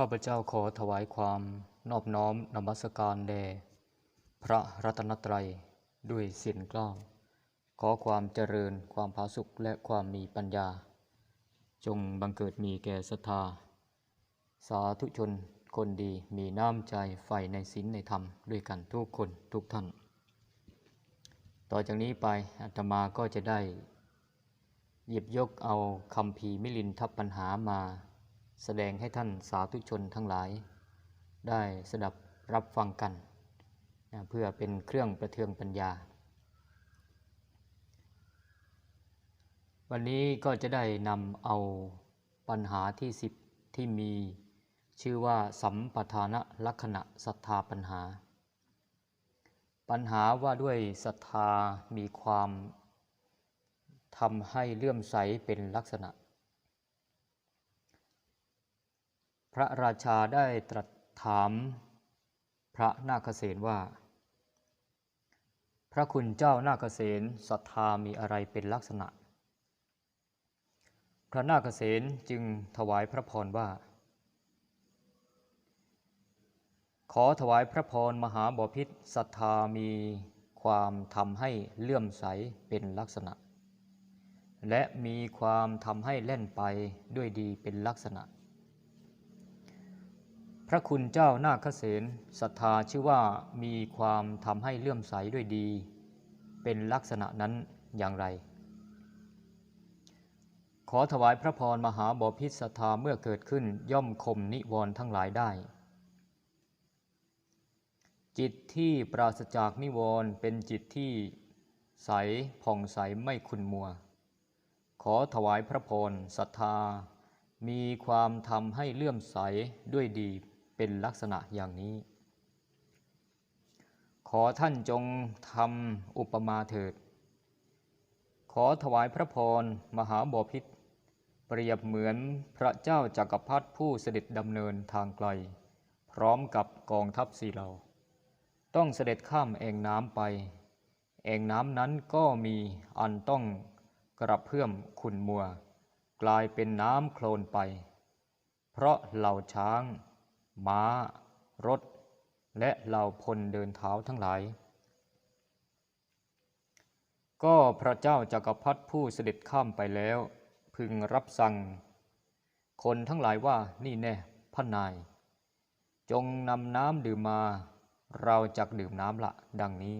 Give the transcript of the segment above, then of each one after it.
ข้าพเจ้าขอถวายความนอบน้อมนมัสการแด่พระรัตนตรัยด้วยเสียงกล้าวขอความเจริญความผาสุกและความมีปัญญา จงบังเกิดมีแก่ศรัทธา สาธุชนคนดีมีน้ำใจใฝ่ในศีลในธรรมด้วยกันทุกคนทุกท่าน ต่อจากนี้ไปอาตมาก็จะได้ หยิบยกเอาคำพีมิลินทัพปัญหามา แสดงให้ท่านสาธุชนทั้งหลาย ได้สดับรับฟังกันนะเพื่อเป็นเครื่องประเทืองปัญญา วันนี้ก็จะได้นำเอาปัญหาที่สิบที่มีชื่อว่าสัมปทานลักษณะศรัทธาปัญหา ปัญหาว่าด้วยศรัทธามีความทำให้เลื่อมใสเป็นลักษณะ พระราชาได้ตรัสถามพระนาคเษนว่า พระคุณเจ้านาคเษนศรัทธามีอะไรเป็นลักษณะ พระนาคเษนจึงถวายพระพรว่า ขอถวายพระพรมหาบพิษศรัทธามีความทำให้เลื่อมใสเป็นลักษณะ และมีความทำให้เล่นไปด้วยดีเป็นลักษณะ พระคุณเจ้านาคเษนศรัทธาชื่อว่ามีความทำให้เลื่อมใสด้วยดี เป็นลักษณะนั้นอย่างไร ขอถวายพระพรมหาบพิษศรัทธาเมื่อเกิดขึ้นย่อมข่มนิวรณ์ทั้งหลายได้ จิตที่ปราศจากนิวรณ์เป็นจิตที่ใสผ่องใสไม่ขุนมัว ขอถวายพระพรศรัทธามีความทำให้เลื่อมใสด้วยดี เป็นลักษณะอย่างนี้ ขอท่านจงทำอุปมาเถิด ขอถวายพระพรมหาบพิษเปรียบเหมือนพระเจ้าจักรพรรดิผู้เสด็จดำเนินทางไกล พร้อมกับกองทัพสี่เหล่า ต้องเสด็จข้ามแอ่งน้ำไป แอ่งน้ำนั้นก็มีอันต้องกระเพื่อมขุนมัว กลายเป็นน้ำโคลนไป เพราะเหล่าช้าง ม้า รถ และเหล่าพลเดินเท้าทั้งหลาย ก็พระเจ้าจักรพรรดิผู้เสด็จข้ามไปแล้ว พึงรับสั่ง คนทั้งหลายว่านี่แน่พระนาย จงนำน้ำดื่มมา เราจักดื่มน้ำละดังนี้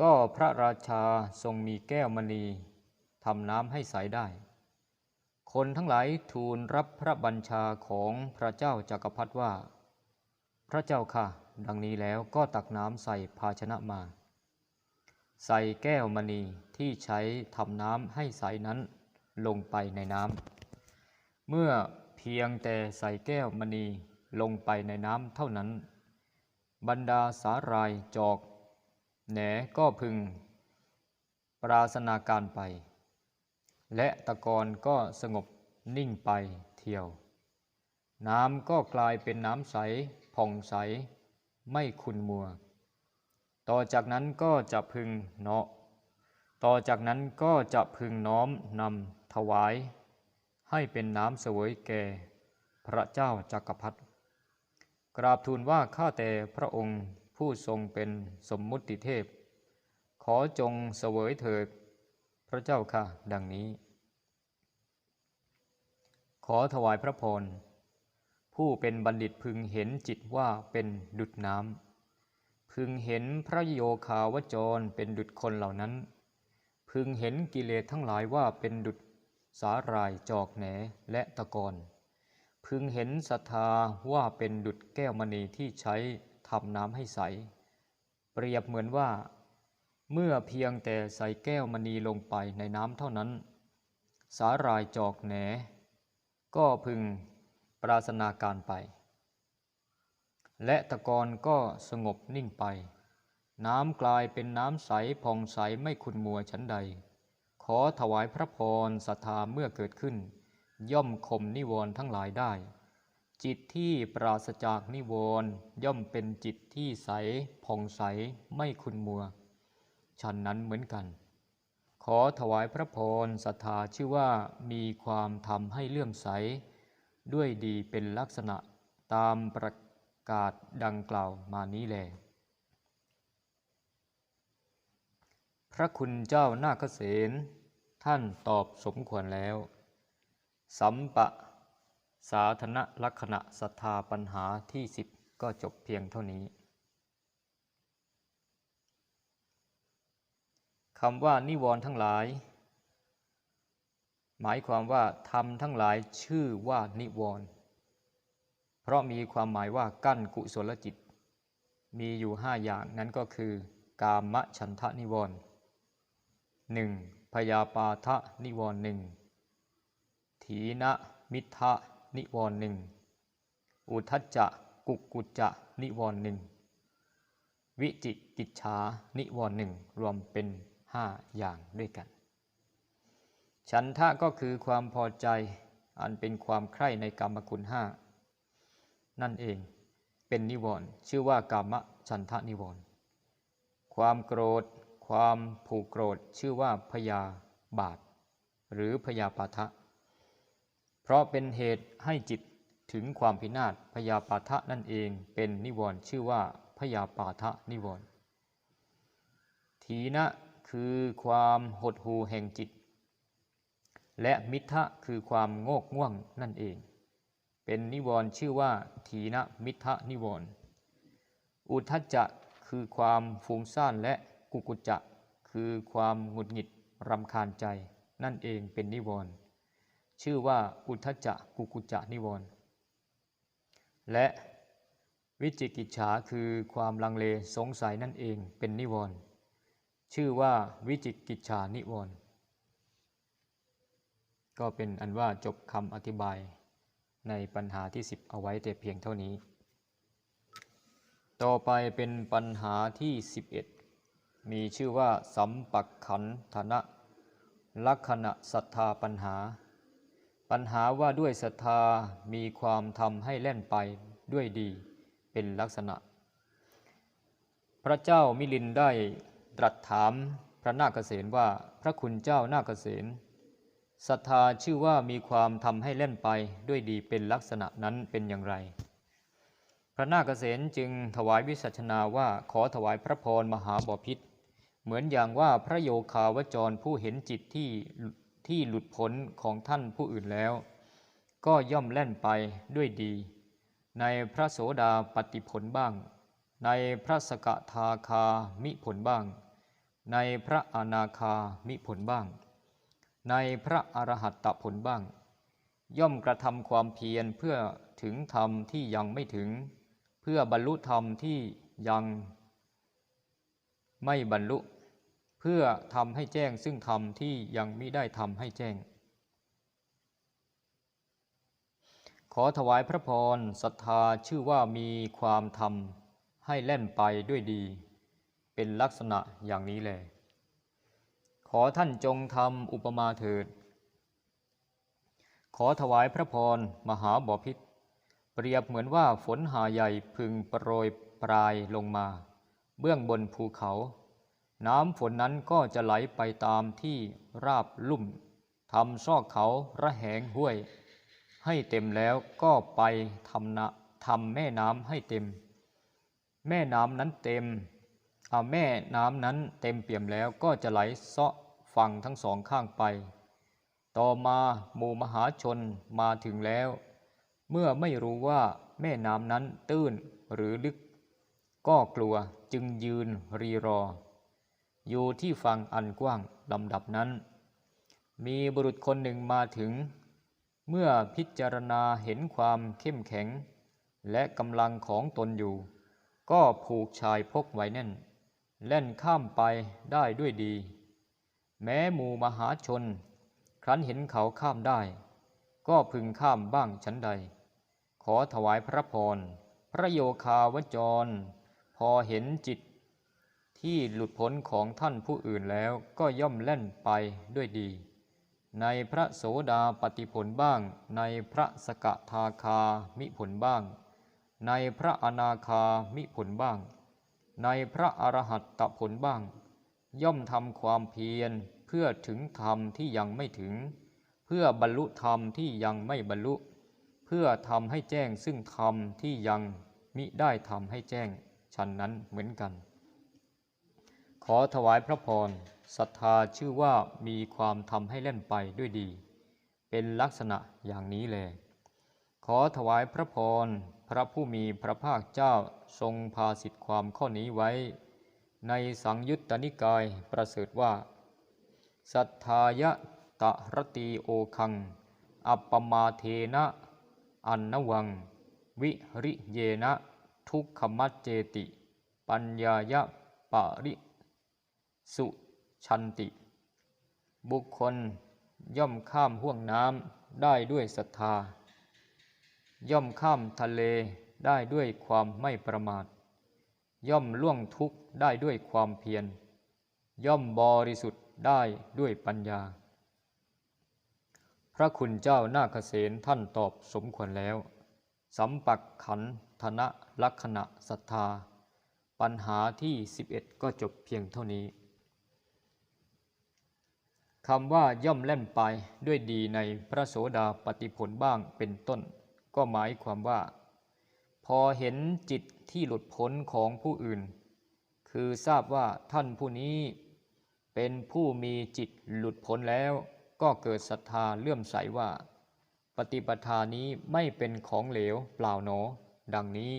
ก็พระราชาทรงมีแก้วมณีทำน้ำให้ใสได้ คนทั้งหลายทูลรับพระบัญชาของพระเจ้าจักรพรรดิว่า พระเจ้าค่ะ ดังนี้แล้วก็ตักน้ำใส่ภาชนะมา ใส่แก้วมณีที่ใช้ทำน้ำให้ใสนั้นลงไปในน้ำเมื่อเพียงแต่ใส่แก้วมณีลงไปในน้ำเท่านั้น บรรดาสารายจอกแหนก็พึง ปราศนาการไป และตะกอนก็สงบนิ่งไปเที่ยว น้ำก็กลายเป็นน้ำใสผ่องใส ไม่ขุนมัว ต่อจากนั้นก็จะพึงเนาะ ต่อจากนั้นก็จะพึงน้อมนำถวาย ให้เป็นน้ำเสวยแก่ พระเจ้าจักรพรรดิกราบทูลว่าข้าแต่พระองค์ผู้ทรงเป็นสมมุติเทพ ขอจงเสวยเถิด พระเจ้าค่ะ ดังนี้ ขอถวายพระพร ผู้เป็นบัณฑิตพึงเห็นจิตว่าเป็นดุจน้ำ พึงเห็นพระโยคาวจรเป็นดุจคนเหล่านั้น พึงเห็นกิเลสทั้งหลายว่าเป็นดุจสาหร่ายจอกแหนและตะกอนพึงเห็นศรัทธาว่าเป็นดุจแก้วมณีที่ใช้ทำน้ำให้ใส เปรียบเหมือนว่า เมื่อเพียงแต่ใส่แก้วมณีลงไปในน้ำเท่านั้น สาหร่ายจอกแหน ก็พึงปราศนาการไป และตะกอนก็สงบนิ่งไป น้ำกลายเป็นน้ำใสผ่องใสไม่ขุนมัวชั้นใด ขอถวายพระพรศรัทธาเมื่อเกิดขึ้น ย่อมข่มนิวรณ์ทั้งหลายได้ จิตที่ปราศจากนิวรณ์ย่อมเป็นจิตที่ใสผ่องใสไม่ขุนมัว ฉันนั้นเหมือนกัน ขอถวายพระพรศรัทธาชื่อว่ามีความทำให้เลื่อมใส ด้วยดีเป็นลักษณะตามประกาศดังกล่าวมานี้แล พระคุณเจ้านาคเสนท่านตอบสมควรแล้ว สัมปะ สาธนลักษณะศรัทธาปัญหาที่สิบก็จบเพียงเท่านี้ คำว่านิวรณ์ทั้งหลาย หมายความว่าธรรมทั้งหลายชื่อว่านิวรณ์เพราะมีความหมายว่ากั้นกุศลจิต มีอยู่ห้าอย่างนั้นก็คือ กามฉันทะนิวรณ์หนึ่งพยาปาทะนิวรณ์หนึ่งถีนะมิทะนิวรณ์หนึ่งอุทจจะกุกุจจะนิวรณ์หนึ่งวิจิกิจฉานิวรณ์หนึ่งรวมเป็น ห้าอย่างด้วยกัน ฉันทะก็คือความพอใจอันเป็นความใคร่ในกรรมคุณห้านั่นเองเป็นนิวรณ์ชื่อว่ากามฉันทะนิวรณ์ความโกรธ ความผูกโกรธชื่อว่าพยาบาท หรือพยาปาทะ เพราะเป็นเหตุให้จิตถึงความพินาศพยาปาทะนั่นเองเป็นนิวรณ์ชื่อว่าพยาปาทะนิวรณ์ทีนะ คือความหดหู่แห่งจิต และมิทะคือความโงกง่วงนั่นเอง เป็นนิวรณ์ชื่อว่าทีนะมิทะนิวรณ์อุทจจะคือความฟุ้งซ่านและกุกุจจะ คือความหงุดหงิดรำคาญใจ นั่นเองเป็นนิวรณ์ชื่อว่าอุทจจะกุกุจจะนิวรณ์และวิจิกิจฉาคือความลังเลสงสัยนั่นเองเป็นนิวรณ์ ชื่อว่าวิจิกิจฉานิวรณ์ก็เป็นอันว่าจบคำอธิบายในปัญหาที่ 10 เอาไว้แต่เพียงเท่านี้ ต่อไปเป็นปัญหาที่ 11 มีชื่อว่า สัมปักขันธนะลักษณะศรัทธาปัญหา ปัญหาว่าด้วยศรัทธามีความทำให้แล่นไปด้วยดีเป็นลักษณะ พระเจ้ามิลินได้ ตรัสถามพระนาคเษนว่าพระคุณเจ้านาคเษนศรัทธาชื่อว่ามีความทำให้เล่นไปด้วยดีเป็นลักษณะนั้นเป็นอย่างไร พระนาคเษนจึงถวายวิสัชนาว่าขอถวายพระพรมหาบพิษเหมือนอย่างว่าพระโยคาวจรผู้เห็นจิตที่ที่หลุดพ้นของท่านผู้อื่นแล้ว ก็ย่อมแล่นไปด้วยดี ในพระโสดาปฏิผลบ้าง ในพระสกทาคามิผลบ้าง ในพระอนาคามิผลบ้าง ในพระอรหัตตผลบ้าง ย่อมกระทำความเพียรเพื่อถึงธรรมที่ยังไม่ถึง เพื่อบรรลุธรรมที่ยังไม่บรรลุ เพื่อทำให้แจ้งซึ่งธรรมที่ยังมิได้ทำให้แจ้ง ขอถวายพระพรศรัทธาชื่อว่ามีความทำให้แล่นไปด้วยดี เป็นลักษณะอย่างนี้แล ขอท่านจงทำอุปมาเถิด ขอถวายพระพรมหาบอพิษเปรียบเหมือนว่าฝนหาใหญ่พึงโปรยปลายลงมา เบื้องบนภูเขา น้ำฝนนั้นก็จะไหลไปตามที่ราบลุ่มทำซอกเขาระแหงห้วย ให้เต็มแล้วก็ไปทำนะทำแม่น้ำให้เต็ม แม่น้ำนั้นเต็ม แม่น้ำนั้นเต็มเปี่ยมแล้วก็จะไหลเซาะฝั่งทั้งสองข้างไป ต่อมาหมู่มหาชนมาถึงแล้ว เมื่อไม่รู้ว่าแม่น้ำนั้นตื้นหรือลึก ก็กลัวจึงยืนรีรอ อยู่ที่ฝั่งอันกว้างลำดับนั้น มีบุรุษคนหนึ่งมาถึง เมื่อพิจารณาเห็นความเข้มแข็ง และกำลังของตนอยู่ ก็ผูกชายพกไว้แน่น เล่นข้ามไปได้ด้วยดี แม้หมู่มหาชน ครั้นเห็นเขาข้ามได้ ก็พึงข้ามบ้างชั้นใด ขอถวายพระพร พระโยคาวจร พอเห็นจิต ที่หลุดพ้นของท่านผู้อื่นแล้วก็ย่อมเล่นไปด้วยดี ในพระโสดาปฏิผลบ้าง ในพระสกทาคามิผลบ้าง ในพระอนาคามิผลบ้าง ในพระอรหัตตผลบ้าง ย่อมทำความเพียรเพื่อถึงธรรมที่ยังไม่ถึง เพื่อบรรลุธรรมที่ยังไม่บรรลุ เพื่อทำให้แจ้งซึ่งธรรมที่ยังมิได้ทำให้แจ้งฉันนั้นเหมือนกัน ขอถวายพระพรศรัทธาชื่อว่ามีความทำให้เล่นไปด้วยดี เป็นลักษณะอย่างนี้แล ขอถวายพระพร พระผู้มีพระภาคเจ้าทรงพาสิทธิความข้อนี้ไว้ ในสังยุตตนิกายประเสริฐว่า สัทธายะตะรตีโอคัง อัปปมาเทนะอันนวัง วิริเยนะ ทุกขมัจเจติ ปัญญายะปะริ สุชันติ บุคคลย่อมข้ามห่วงน้ำได้ด้วยศรัทธา ย่อมข้ามทะเลได้ด้วยความไม่ประมาท ย่อมล่วงทุกข์ได้ด้วยความเพียร ย่อมบริสุทธิ์ได้ด้วยปัญญา พระคุณเจ้านาคเษนท่านตอบสมควรแล้ว สัมปักขันธนะลักษณะศรัทธา ปัญหาที่ 11 ก็จบเพียงเท่านี้คำว่าย่อมเล่นไปด้วยดีในพระโสดาปฏิผลบ้างเป็นต้น ก็หมายความว่า พอเห็นจิตที่หลุดพ้นของผู้อื่น คือทราบว่าท่านผู้นี้ เป็นผู้มีจิตหลุดพ้นแล้ว ก็เกิดศรัทธาเลื่อมใสว่า ปฏิปทานี้ไม่เป็นของเหลวเปล่าหนอ ดังนี้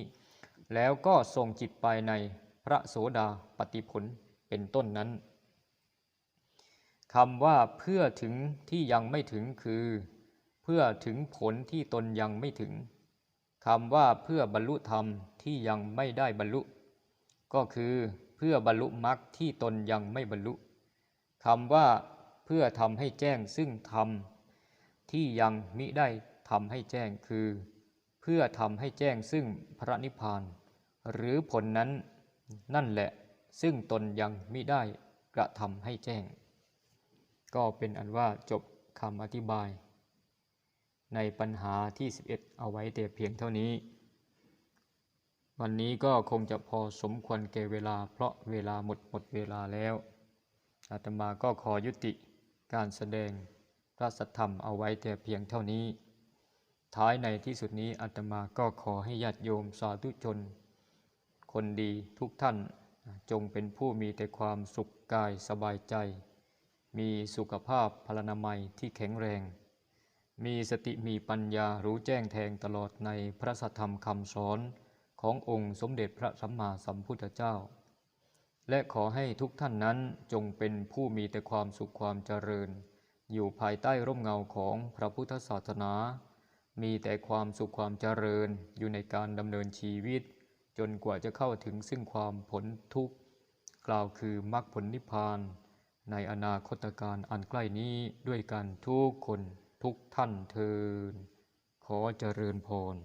แล้วก็ส่งจิตไปในพระโสดาปฏิผลเป็นต้นนั้นคำว่าเพื่อถึงที่ยังไม่ถึงคือ เพื่อถึงผลที่ตนยังไม่ถึงคำว่าเพื่อบรรลุธรรมที่ยังไม่ได้บรรลุ ก็คือเพื่อบรรลุมรรคที่ตนยังไม่บรรลุคำว่าเพื่อทำให้แจ้งซึ่งธรรมที่ยังมิได้ทำให้แจ้งคือ เพื่อทำให้แจ้งซึ่งพระนิพพาน หรือผลนั้นนั่นแหละซึ่งตนยังมิได้กระทำให้แจ้ง ก็เป็นอันว่าจบคำอธิบาย ในปัญหาที่ 11 เอาไว้แต่เพียงเท่านี้ วันนี้ก็คงจะพอสมควรแก่เวลา เพราะเวลาหมดหมดเวลาแล้ว อาตมาก็ขอยุติการแสดงพระสัทธรรมเอาไว้แต่เพียงเท่านี้ ท้ายในที่สุดนี้อาตมาก็ขอให้ญาติโยมสาธุชน คนดีทุกท่านจงเป็นผู้มีแต่ความสุขกายสบายใจ มีสุขภาพพลานามัยที่แข็งแรง มีสติมีปัญญารู้แจ้งแทงตลอดในพระสัทธรรมคำสอนขององค์สมเด็จพระสัมมาสัมพุทธเจ้า และขอให้ทุกท่านนั้นจงเป็นผู้มีแต่ความสุขความเจริญ อยู่ภายใต้ร่มเงาของพระพุทธศาสนา มีแต่ความสุขความเจริญอยู่ในการดำเนินชีวิต จนกว่าจะเข้าถึงซึ่งความผลทุกข์ กล่าวคือมรรคผลนิพพาน ในอนาคตการอันใกล้นี้ด้วยกันทุกคน ทุกท่านเทินขอเจริญพร